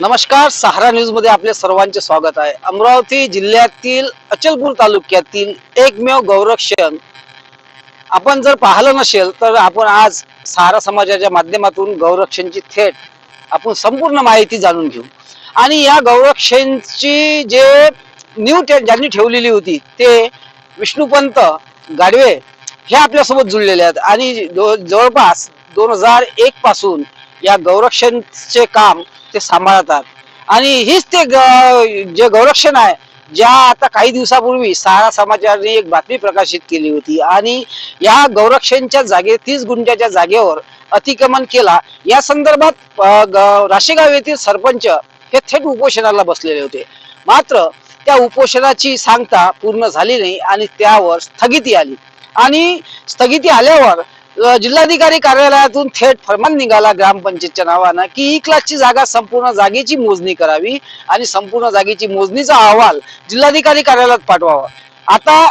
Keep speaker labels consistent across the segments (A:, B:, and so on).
A: नमस्कार सहारा न्यूजमध्ये आपले सर्वांचे स्वागत आहे. अमरावती जिल्ह्यातील अचलपूर तालुक्यातील एकमेव गौरक्षण. आपण जर पाहिलं नसेल तर आपण आज सहारा समाजाच्या माध्यमातून गौरक्षणची थेट आपण संपूर्ण माहिती जाणून घेऊ. आणि या गौरक्षणची जे न्यू ज्यांनी ठेवलेली होती ते विष्णुपंत गाडवे हे आपल्यासोबत जुळलेले आहेत. आणि जवळपास दोन हजार एक पासून या गौरक्षणचे काम ते सांभाळतात. आणि हीच ते ग- जे गौरक्षण आहे ज्या आता काही दिवसापूर्वी सहारा समाजाने एक बातमी प्रकाशित केली होती आणि या गौरक्षणच्या जागे तीस गुंठ्याच्या जागेवर अतिक्रमण केला. या संदर्भात ग- राशेगाव येथील सरपंच हे थेट उपोषणाला बसलेले होते. मात्र त्या उपोषणाची सांगता पूर्ण झाली नाही आणि त्यावर स्थगिती आली. आणि स्थगिती आल्यावर जिल्हाधिकारी कार्यालयातून थेट फरमान निघाला ग्रामपंचायतच्या नावानं की ई क्लासची जागा संपूर्ण जागेची मोजणी करावी आणि संपूर्ण जागेची मोजणीचा अहवाल जिल्हाधिकारी कार्यालयात पाठवावा. आता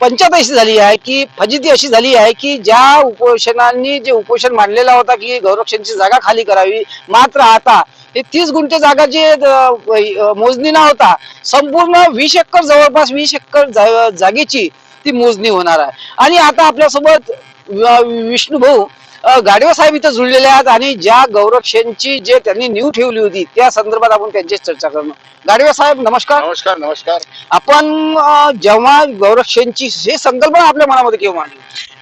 A: पंचायत अशी झाली आहे की फजिती अशी झाली आहे की ज्या उपोषणांनी जे उपोषण मांडलेला होता की गौरक्षणची जागा खाली करावी मात्र आता हे तीस गुंठे जागा जे मोजणी ना होता संपूर्ण वीस एकर जवळपास वीस एकर जागेची ती मोजणी होणार आहे. आणि आता आपल्यासोबत विष्णू भाऊ साहेब इथं जुळलेले आहेत आणि ज्या गौरक्षणची जे त्यांनी न्यू ठेवली होती त्या संदर्भात आपण त्यांच्याशी चर्चा करणं गाडवे साहेब नमस्कार.
B: नमस्कार नमस्कार.
A: आपण जेव्हा गौरक्षणची ही संकल्पना आपल्या मनामध्ये केव्हा आली?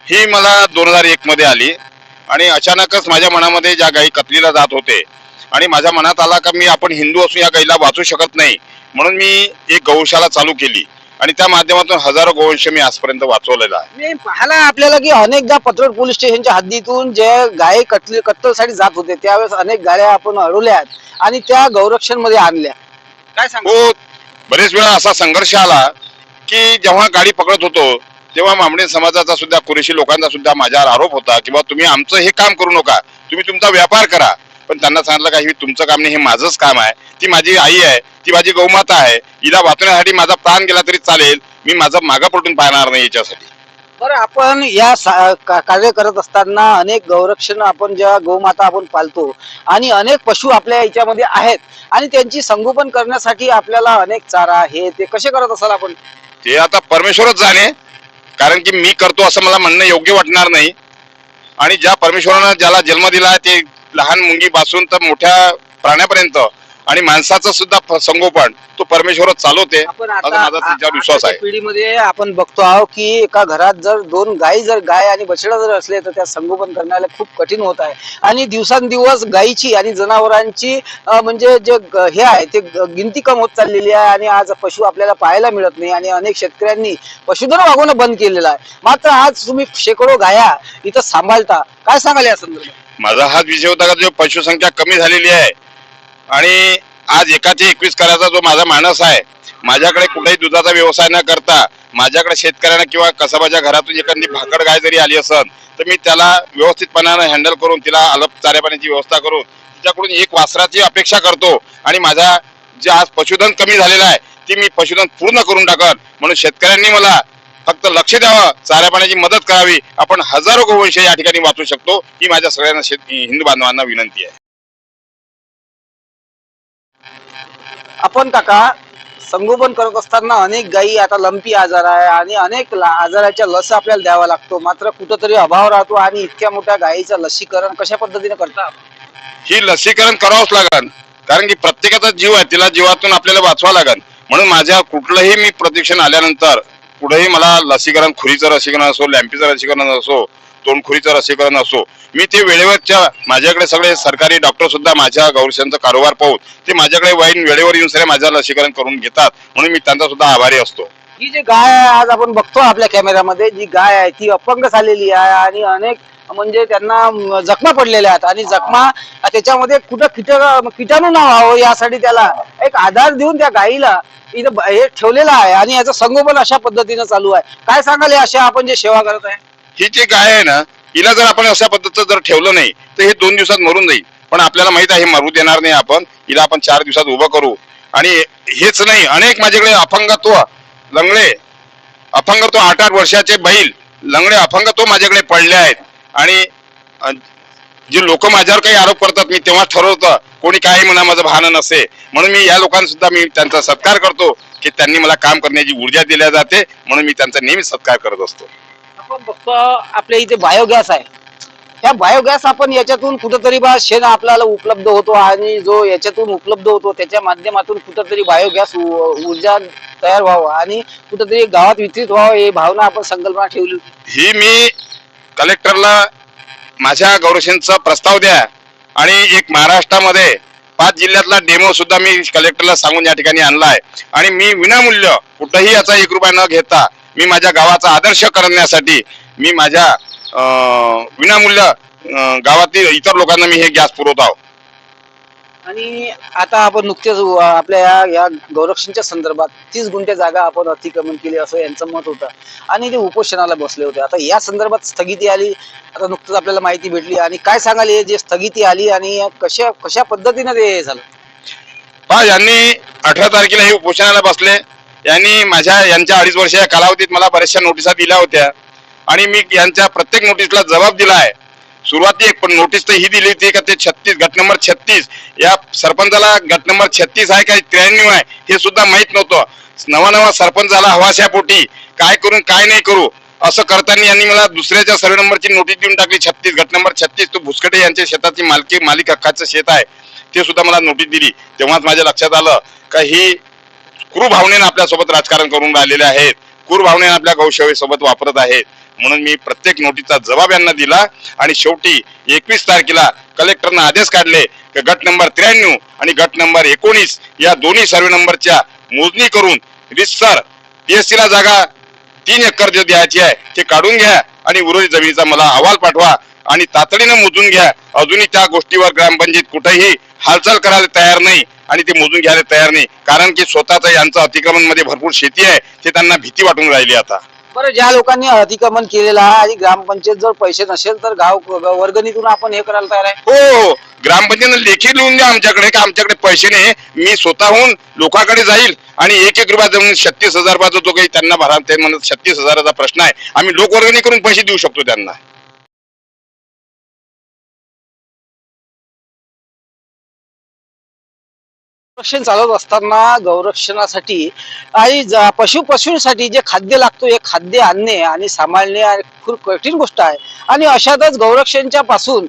B: ही मला दोन हजार एक मध्ये आली आणि अचानकच माझ्या मनामध्ये ज्या गायी कतलीला जात होते आणि माझ्या मनात आला का मी आपण हिंदू असून या गाईला वाचू शकत नाही म्हणून मी एक गौशाला चालू केली. आणि त्या माध्यमातून हजारो गोवंश मी आजपर्यंत वाचवलेला आहे.
A: मी पाहिला आपल्याला की अनेकदा पत्रड पोलीस स्टेशनच्या हद्दीतून जे गाय कटली कत्तलसाठी जात होते त्यावेळेस अनेक गाड्या आपण अडवल्या आणि त्या गौरक्षणमध्ये आणल्या. काय सांगू
B: हो बरेच वेळा असा संघर्ष आला की जेव्हा गाडी पकडत होतो तेव्हा मामडे समाजाचा सुद्धा कुरेशी लोकांचा सुद्धा माझ्यावर आरोप होता की बा तुम्ही आमचं हे काम करू नका. तुम्ही तुमचा व्यापार करा. पण त्यांना सांगितलं का हे तुमचं काम नाही हे माझंच काम आहे. ती माझी आई आहे ती माझी गौमाता आहे. हिला वाचवण्यासाठी माझा प्राण गेला तरी चालेल. मी माझं मागं पलटून पाहणार नाही याच्यासाठी.
A: बरं आपण या का- कार्य करत असताना अनेक गौरक्षण आपण ज्या गोमाता आपण पालतो आणि अनेक पशु आपल्या याच्यामध्ये आहेत आणि त्यांची संगोपन करण्यासाठी आपल्याला अनेक चारा हे ते कसे करत असाल आपण?
B: ते आता परमेश्वरच जाणे कारण की मी करतो असं मला म्हणणं योग्य वाटणार नाही. आणि ज्या परमेश्वरानं ज्याला जन्म दिला आहे ते लहान मुंगीपासून तर मोठ्या प्राण्यापर्यंत आणि माणसाचं सुद्धा संगोपन तो परमेश्वरच चालवते. असा माझा त्यांच्यावर विश्वास आहे.
A: पिढीमध्ये आपण बघतो आहोत की एका घरात जर दोन गायी जर गाय आणि बछडा जर असले तर त्या संगोपन करण्याला खूप कठीण होत आहे. आणि दिवसांदिवस गायीची आणि जनावरांची म्हणजे जे हे आहे ते गिनती कम होत चाललेली आहे आणि आज पशु आपल्याला पाहायला मिळत नाही आणि अनेक शेतकऱ्यांनी पशुधन वागवणं बंद केलेलं आहे. मात्र आज तुम्ही शेकडो गाया इथं सांभाळता. काय सांगाल या संदर्भात?
B: माझा हाच विषय होता का? जो पशुसंख्या कमी झालेली आहे. आणि आज एकाचे एकवीस करायचा जो माझा मानस आहे माझ्याकडे कुठेही दुधाचा व्यवसाय न करता माझ्याकडे शेतकऱ्यांना किंवा कसबाच्या घरातून एखादी भाकड गाय जरी आली असन तर मी त्याला व्यवस्थितपणानं हँडल करून तिला अलप चाऱ्या पाण्याची व्यवस्था करून तिच्याकडून एक वासराची अपेक्षा करतो. आणि माझा जे आज पशुधन कमी झालेलं आहे ती मी पशुधन पूर्ण करून टाकत म्हणून शेतकऱ्यांनी मला फक्त लक्ष द्यावं. चाऱ्या पाण्याची मदत करावी. आपण हजारो गोवंश या ठिकाणी वाचू शकतो. ही माझ्या सगळ्यांना हिंदू बांधवांना विनंती आहे.
A: आपण काका संगोपन करत असताना अनेक गायी आता लंपी आजार आहे आणि अनेक आजाराच्या लस आपल्याला द्यावा लागतो. मात्र कुठंतरी अभाव राहतो आणि इतक्या मोठ्या गायीचं लसीकरण कशा पद्धतीने करता
B: ही लसीकरण करावंच लागन. कारण की प्रत्येकाचा जीव आहे. तिला जीवातून आपल्याला वाचवा लागन. म्हणून माझ्या कुठलंही मी प्रशिक्षण आल्यानंतर कुठेही मला लसीकरण खुरीचं लसीकरण असो लॅम्पीचं लसीकरण असो तोंडखुरीचं लसीकरण असो मी ते वेळेवरच्या माझ्याकडे सगळे सरकारी डॉक्टर सुद्धा माझ्या गौरशांचा कारोबार पाहून ते माझ्याकडे वाईन वेळेवर येऊन सगळे माझं लसीकरण करून घेतात म्हणून मी त्यांचा सुद्धा आभारी असतो.
A: ही जी गाय आहे आज आपण बघतो आपल्या कॅमेऱ्यामध्ये जी गाय आहे ती अपंग झालेली आहे आणि अनेक म्हणजे त्यांना जखमा पडलेल्या आहेत. आणि जखमा त्याच्यामध्ये कुठं किट किटाणू न व्हावं यासाठी त्याला एक आधार देऊन त्या गायीला इथं हे ठेवलेलं आहे. आणि याचं संगोपन अशा पद्धतीनं चालू आहे. काय सांगाल अशा आपण जे सेवा करत आहे?
B: ही जी गाय आहे ना हिला जर आपण अशा पद्धतीचं जर ठेवलं नाही तर हे दोन दिवसात मरून जाईल. पण आपल्याला माहीत आहे मरू देणार नाही आपण. हिला आपण चार दिवसात उभं करू. आणि हेच नाही अनेक माझ्याकडे अपंगत्व लंगडे अपंगत्व आठ आठ वर्षाचे बैल लंगडे अपंगत्व माझ्याकडे पडले आहेत. आणि जे लोक माझ्यावर काही आरोप करतात मी तेव्हा ठरवतं कोणी काही म्हणा माझं भान नसे. म्हणून मी या लोकांना सुद्धा मी त्यांचा सत्कार करतो की त्यांनी मला काम करण्याची ऊर्जा दिल्या जाते म्हणून मी त्यांचा नेहमी सत्कार करत असतो.
A: आपण बघतो आपल्या इथे बायोगॅस आहे. ह्या बायोगॅस आपण याच्यातून कुठंतरी बा शेण आपल्याला उपलब्ध होतो आणि जो याच्यातून उपलब्ध होतो त्याच्या माध्यमातून कुठंतरी बायोगॅस ऊर्जा तयार व्हावं आणि कुठंतरी गावात वितरित व्हावं ही भावना आपण संकल्पना ठेवली.
B: ही मी कलेक्टरला माझ्या गौरवशनचा प्रस्ताव द्या आणि एक महाराष्ट्रामध्ये पाच जिल्ह्यातला डेमो सुद्धा मी कलेक्टरला सांगून या ठिकाणी आणला आहे. आणि मी विनामूल्य कुठंही याचा एक रुपया न घेता मी माझ्या गावाचा आदर्श करण्यासाठी मी माझ्या विनामूल्य गावातील इतर लोकांना मी हे गॅस पुरवत आहोत
A: आणि आता आपण नुकतेच आपल्या या या गौरक्षणच्या संदर्भात तीस गुंठे जागा आपण अतिक्रमण केली असं यांचं मत होतं. आणि ते उपोषणाला बसले होते. आता या संदर्भात स्थगिती आली आता नुकतंच आपल्याला माहिती भेटली. आणि काय सांगाल हे जे स्थगिती आली आणि कशा कशा पद्धतीनं ते झालं?
B: पहा यांनी अठरा तारखेला हे उपोषणाला बसले. यांनी माझ्या यांच्या अडीच वर्षाच्या कालावधीत मला बऱ्याचशा नोटिसा दिल्या होत्या. आणि मी यांच्या प्रत्येक नोटीसला जबाब दिला आहे. सुरुवाती एक पण नोटीस तर ही दिली होती का ते छत्तीस गट नंबर छत्तीस. या सरपंचाला गट नंबर छत्तीस आहे का त्र्याण्णव आहे हे सुद्धा माहीत नव्हतं. नवा नवा सरपंच झाला हवाशा पोटी. काय करून काय नाही करू? असं करताना यांनी मला दुसऱ्याच्या सर्व नंबरची नोटीस देऊन टाकली छत्तीस गट नंबर छत्तीस. तो भुसकटे यांच्या शेताची मालकी मालिक हक्काचं शेत आहे. ते सुद्धा मला नोटीस दिली. तेव्हाच माझ्या लक्षात आलं का ही क्रूर भावनेनं आपल्यासोबत राजकारण करून राहिलेले आहेत. क्रूर भावनेनं आपल्या गौशवेसोबत वापरत आहेत. म्हणून मी प्रत्येक नोटीसचा जबाब यांना दिला आणि शेवटी एकवीस तारखेला कलेक्टरनं आदेश काढले की गट नंबर त्र्याण्णव आणि गट नंबर एकोणीस या दोन्ही सर्वे नंबरच्या मोजणी करून रिसर पीएससी ला जागा तीन एकर जे द्यायची आहे ते काढून घ्या आणि उर्वरित जमिनीचा मला अहवाल पाठवा आणि तातडीनं मोजून घ्या. अजूनही त्या गोष्टीवर ग्रामपंचायत कुठेही हालचाल करायला तयार नाही आणि ते मोजून घ्यायला तयार नाही. कारण की स्वतःचा यांचं अतिक्रमणमध्ये भरपूर शेती आहे ते त्यांना भीती वाटून राहिली आता.
A: बरं ज्या लोकांनी अतिक्रमण केलेलं आहे आणि ग्रामपंचायत जर पैसे नसेल तर गाव वर्गणीतून आपण हे करायला तयार आहे.
B: हो हो. ग्रामपंचायतीनं लेखी लिहून द्या आमच्याकडे का आमच्याकडे पैसे नाही? मी स्वतःहून लोकांकडे जाईल आणि एक एक रुपया जमीन छत्तीस हजार रुपयाचा जो काही त्यांना भरा ते म्हणत छत्तीस हजाराचा प्रश्न आहे आम्ही लोकवर्गणी करून पैसे देऊ शकतो त्यांना.
A: गौरक्षण चालत असताना गौरक्षणासाठी आणि ज- पशु पशूंसाठी जे खाद्य लागतो हे खाद्य आणणे आणि सांभाळणे खूप कठीण गोष्ट आहे. आणि अशातच गौरक्षणच्या पासून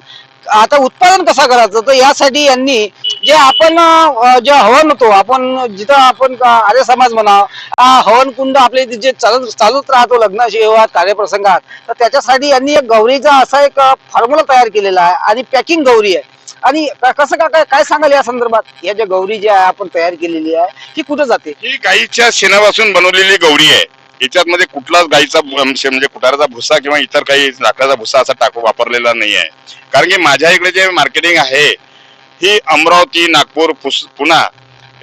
A: आता उत्पादन कसा करायचं? तर यासाठी यांनी जे आपण जे हवन होतो आपण जिथं आपण आर्य समाज म्हणा हवन कुंड आपले जे चालत चालत राहतो लग्नाशी व्यवहार कार्यप्रसंगात तर त्याच्यासाठी यांनी एक गौरीचा असा एक फॉर्म्युला तयार केलेला आहे आणि पॅकिंग गौरी आहे. आणि क- कसं का काय काय सांगाल या संदर्भात? या ज्या गौरी जी आहे आपण तयार केलेली आहे ती कुठं जाते?
B: ही गाईच्या शेणापासून बनवलेली गौरी आहे. याच्यात मध्ये कुठलाच गाईचा भु- अंश म्हणजे कुटाराचा भुसा किंवा इतर काही लाकडाचा भुसा असा टाकू वापरलेला नाही आहे. कारण की माझ्या इकडे जे मार्केटिंग आहे ही अमरावती नागपूर पुस- पुणा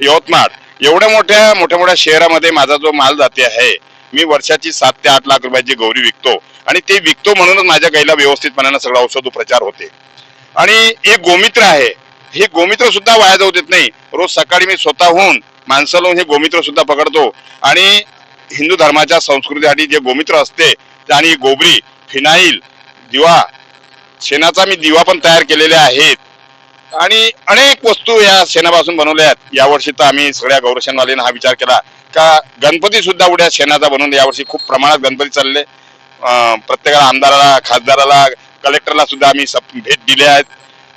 B: यवतमाळ एवढ्या मोठ्या मोठ्या मोठ्या शहरामध्ये माझा जो माल जाते आहे मी वर्षाची सात ते आठ लाख रुपयाची गौरी विकतो. आणि ते विकतो म्हणूनच माझ्या गाईला व्यवस्थितपणानं सगळं औषध उपचार होते. आणि एक गोमित्र आहे. हे गोमित्र सुद्धा वाया जाऊ देत नाही. रोज सकाळी मी स्वतःहून माणसं लावून हे गोमित्र सुद्धा पकडतो. आणि हिंदू धर्माच्या संस्कृतीसाठी जे गोमित्र असते आणि गोबरी फिनाईल दिवा शेणाचा मी दिवा पण तयार केलेले आहेत. आणि अनेक वस्तू या शेणापासून बनवल्या आहेत. यावर्षी तर आम्ही सगळ्या गौरक्षणवाल्यांना हा विचार केला. का गणपती सुद्धा उड्या शेणाचा बनवून यावर्षी खूप प्रमाणात गणपती चालले. प्रत्येकाला आमदाराला खासदाराला कलेक्टरला सुद्धा आम्ही भेट दिल्या आहेत.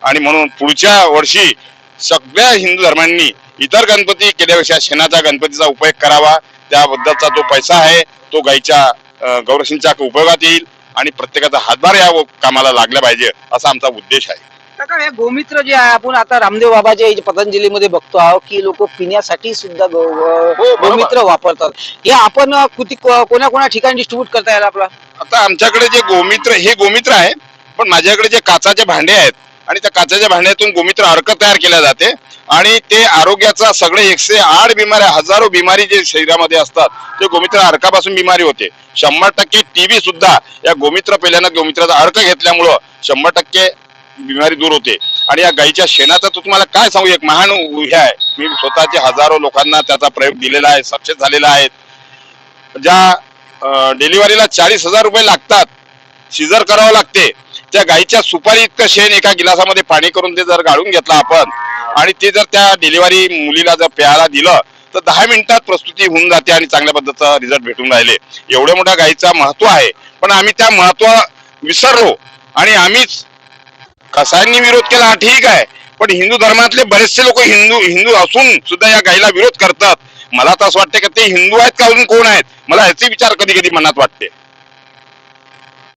B: आणि म्हणून पुढच्या वर्षी सगळ्या हिंदू धर्मांनी इतर गणपती केल्यापेक्षा शेणाचा गणपतीचा उपयोग करावा. त्याबद्दलचा जो पैसा आहे तो गाईच्या अं, गौरक्षणच्या उपयोगात येईल आणि प्रत्येकाचा हातभार या कामाला लागला पाहिजे असा आमचा उद्देश आहे.
A: हे गोमित्र जे आहे आपण आता रामदेव बाबाच्या पतंजलीमध्ये बघतो आहोत की लोक पिण्यासाठी सुद्धा
B: बरोबर.
A: गोमित्र वापरतात. हे आपण कुठे कोणा कोणा ठिकाणी डिस्ट्रीब्यूट करता येईल आपला?
B: आता आमच्याकडे जे गोमित्र हे गोमित्र आहे पण माझ्याकडे जे काचाचे भांडे आहेत आणि त्या काचाच्या भांड्यातून गोमित्र अर्क तयार केल्या जाते आणि ते आरोग्याचा सगळे एकशे आठ बिमाऱ्या हजारो बिमारी जे शरीरामध्ये असतात ते गोमित्र अर्कापासून बिमारी होते. शंभर टक्के टीबी सुद्धा या गोमित्र पेल्यानं गोमित्राचा अर्क घेतल्यामुळं शंभर टक्के बिमारी दूर होते. आणि या गाईच्या शेणाचा तू तुम्हाला काय सांगू? एक महान हे आहे. मी स्वतःचे हजारो लोकांना त्याचा प्रयोग दिलेला आहे सक्सेस झालेला आहे. ज्या डिलिव्हरीला चाळीस हजार रुपये लागतात सिजर करावं लागते. त्या गाईच्या सुपारी इतकं शेण एका गिलासामध्ये पाणी करून ते जर गाळून घेतलं आपण आणि ते जर त्या डिलिव्हरी मुलीला जर प्यायला दिलं तर दहा मिनिटात प्रस्तुती होऊन जाते आणि चांगल्या पद्धतीचा रिझल्ट भेटून राहिले. एवढ्या मोठ्या गाईचा महत्त्व आहे. पण आम्ही त्या महत्त्व विसरलो. आणि आम्हीच कसायांनी विरोध केला हा ठीक आहे. पण हिंदू धर्मातले बरेचसे लोक हिंदू हिंदू असून सुद्धा या गाईला विरोध करतात. मला तर असं वाटतं की ते हिंदू आहेत का अजून कोण आहेत? मला ह्याचे विचार कधी कधी मनात वाटते.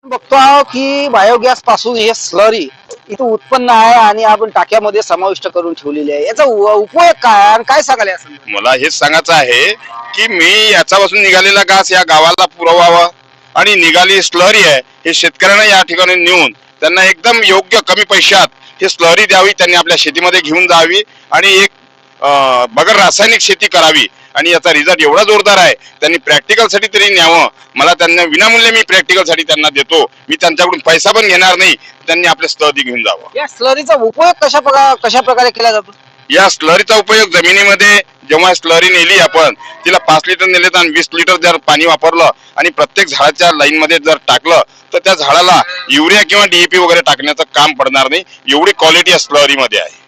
A: बघतो आहोत की बायोगॅसपासून हे स्लरी इथं उत्पन्न आहे आणि आपण टाक्यामध्ये समाविष्ट करून ठेवलेली आहे. याचा उ- उपयोग काय आणि काय सांगाल
B: मला हेच सांगायचं आहे की मी याच्यापासून निघालेला घास या गावाला पुरवावा आणि निघाली स्लरी आहे हे शेतकऱ्यांना या ठिकाणी नेऊन त्यांना एकदम योग्य कमी पैशात हे स्लरी द्यावी त्यांनी आपल्या शेतीमध्ये घेऊन जावी आणि एक अं, बगर रासायनिक शेती करावी. आणि याचा रिझल्ट एवढा जोरदार आहे त्यांनी प्रॅक्टिकलसाठी तरी न्यावं. मला त्यांना विनामूल्य मी प्रॅक्टिकलसाठी त्यांना देतो. मी त्यांच्याकडून पैसा पण घेणार नाही त्यांनी आपले स्लरी घेऊन जावं.
A: या स्लरीचा उपयोग कशा प्रकार कशा प्रकारे केला जातो?
B: या स्लरीचा उपयोग जमिनीमध्ये जेव्हा स्लरी नेली आपण तिला पाच लिटर नेले तर वीस लिटर जर पाणी वापरलं आणि प्रत्येक झाडाच्या लाईन मध्ये जर टाकलं तर त्या झाडाला युरिया किंवा डीएपी वगैरे टाकण्याचं काम पडणार नाही. एवढी क्वालिटी या स्लरीमध्ये आहे.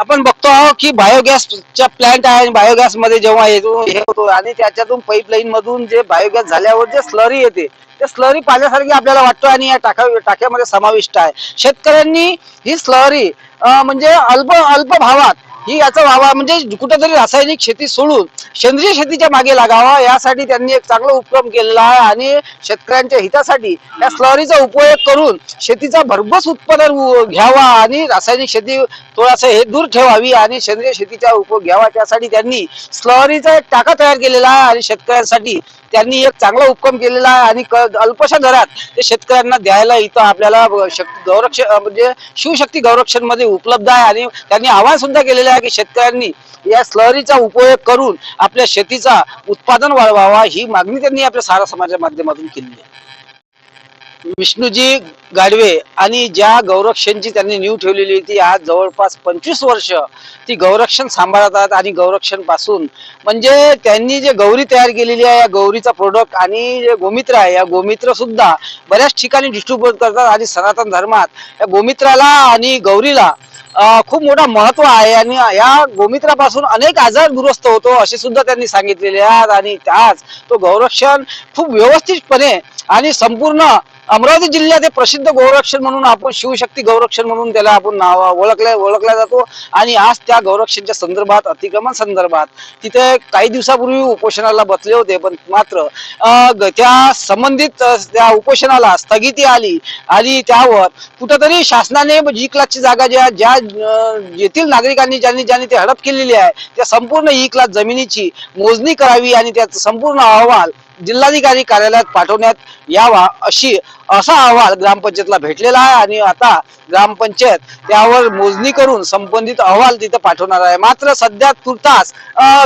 A: आपण बघतो आहोत की बायोगॅसच्या प्लांट आहे आणि बायोगॅसमध्ये जेव्हा येतो हे होतो आणि त्याच्यातून पाईपलाईन मधून जे बायोगॅस झाल्यावर जे स्लरी येते ते स्लरी पाण्यासारखी आपल्याला वाटतो आणि या टाका टाक्यामध्ये समाविष्ट आहे. शेतकऱ्यांनी ही स्लरी म्हणजे अल्प अल्प भावात ही याचा व्हावा म्हणजे कुठेतरी रासायनिक शेती सोडून सेंद्रिय शेतीच्या मागे लागावा यासाठी त्यांनी एक चांगला उपक्रम केलेला आहे आणि शेतकऱ्यांच्या हितासाठी या स्लॉरीचा उपयोग करून शेतीचा भरघोस उत्पादन उ- घ्यावा आणि रासायनिक शेती थोडासा हे दूर ठेवावी आणि सेंद्रिय शेतीचा उपयोग घ्यावा. त्यासाठी त्यांनी स्लॉरीचा एक टाका तयार केलेला आहे आणि शेतकऱ्यांसाठी त्यांनी एक चांगला उपक्रम केलेला आहे आणि अल्पशा दरात ते शेतकऱ्यांना द्यायला इथं आपल्याला शक्ती गौरक्षण म्हणजे शिवशक्ती गौरक्षणमध्ये उपलब्ध आहे आणि त्यांनी आवाहन सुद्धा केलेलं आहे की शेतकऱ्यांनी या स्लरीचा उपयोग करून आपल्या शेतीचा उत्पादन वाढवावा ही मागणी त्यांनी आपल्या सारा समाजाच्या माध्यमातून केलेली आहे. विष्णूजी गाडवे आणि ज्या गौरक्षणची त्यांनी नीव ठेवलेली होती आज जवळपास पंचवीस वर्ष ती गौरक्षण सांभाळतात आणि गौरक्षणपासून. म्हणजे त्यांनी जे गौरी तयार केलेली आहे या गौरीचा प्रोडक्ट आणि जे गोमित्र आहे या गोमित्र सुद्धा बऱ्याच ठिकाणी डिस्ट्रीब्युट करतात आणि सनातन धर्मात. या गोमित्राला आणि गौरीला खूप मोठा महत्त्व आहे आणि या गोमित्रापासून अनेक आजार दुरुस्त होतो असे सुद्धा त्यांनी सांगितलेले आहेत आणि त्याच तो गौरक्षण खूप व्यवस्थितपणे आणि संपूर्ण अमरावती जिल्ह्यात हे प्रसिद्ध गौरक्षण म्हणून आपण शिवशक्ती गौरक्षण म्हणून त्याला आपण नाव ओळखल्या ओळखला जातो. आणि आज त्या गौरक्षणच्या संदर्भात अतिक्रमण संदर्भात तिथे काही दिवसापूर्वी उपोषणाला बसले होते पण मात्र त्या संबंधित त्या उपोषणाला स्थगिती आली. आणि त्यावर कुठंतरी शासनाने जी क्लासची जागा ज्या ज्या येथील नागरिकांनी ज्यांनी ज्यांनी ते हडप केलेली आहे त्या संपूर्ण ई क्लास जमिनीची मोजणी करावी आणि त्याचा संपूर्ण अहवाल जिल्हाधिकारी कार्यालयात पाठवण्यात यावा अशी असा अहवाल ग्रामपंचायतला भेटलेला आहे आणि आता ग्रामपंचायत त्यावर मोजणी करून संबंधित अहवाल तिथे पाठवणार आहे. मात्र सध्या तुर्तास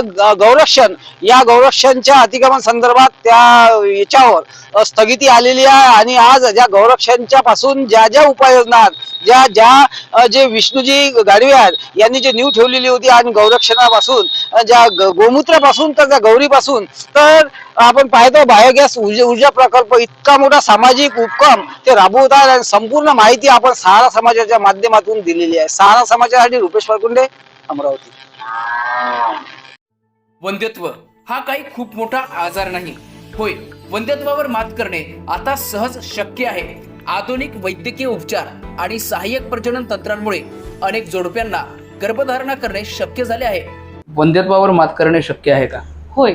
A: ग- गौरक्षण या गौरक्षणच्या अतिक्रमण संदर्भात त्या याच्यावर स्थगिती आलेली आहे आणि आज ज्या गौरक्षणच्या पासून ज्या ज्या उपाययोजना ज्या ज्या जे विष्णूजी गाडवे आहेत यांनी जे नीव ठेवलेली होती आणि गौरक्षणापासून ज्या ग- गोमूत्रापासून तर त्या गौरीपासून तर आपण पाहतो बायोगॅस ऊर्जा ऊर्जा प्रकल्प इतका मोठा सामाजिक उप उपक्रम ते राबवतात आणि संपूर्ण माहिती आपण सहारा समाजाच्या माध्यमातून दिलेली आहे. सहारा समाजासाठी रुपेश फळकुंडे अमरावती.
C: वंध्यत्व हा काही खूप मोठा आजार नाही. होय वंध्यत्वावर मात करणे आता सहज शक्य आहे. आधुनिक वैद्यकीय उपचार आणि सहाय्यक प्रजनन तंत्रांमुळे अनेक जोडप्यांना गर्भधारणा करणे शक्य झाले आहे.
D: वंध्यत्वावर मात करणे शक्य आहे का?
E: होय.